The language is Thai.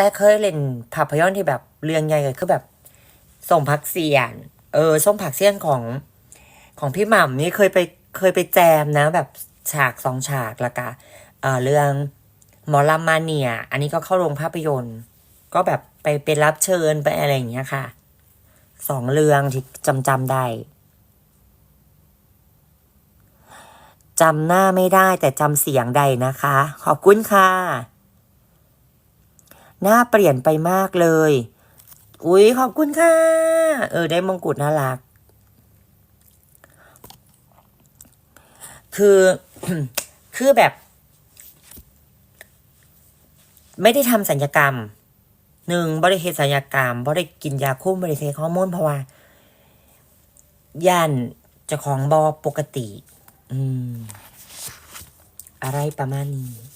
แต่เคยเล่นภาพยนตร์ที่แบบเรื่องใหญ่ก็คือแบบส่งพักเสียน เออส่งผักเสียนของของพี่หม่ำนี่เคยไปเคยไปแจมนะ แบบฉากสองฉากละกะเออเรื่องหมอลำมาเนีย อันนี้ก็เข้าโรงภาพยนตร์ ก็แบบไปเป็นรับเชิญไปอะไรอย่างเงี้ยค่ะสองเรื่องที่จำจำได้จำหน้าไม่ได้แต่จำเสียงได้นะคะ ขอบคุณค่ะ หน้าเปลี่ยนไปมากเลย อุ๊ยขอบคุณค่ะ เออ ได้มงกุฎน่ารัก คือ คือแบบ ไม่ได้ทำสัญญกรรม หนึ่งบริเหตุสัญญกรรมบริกินยาคุมบริเซฮอร์โมนเพราะว่าย่านจะของบอปกติ อืม อะไรประมาณนี้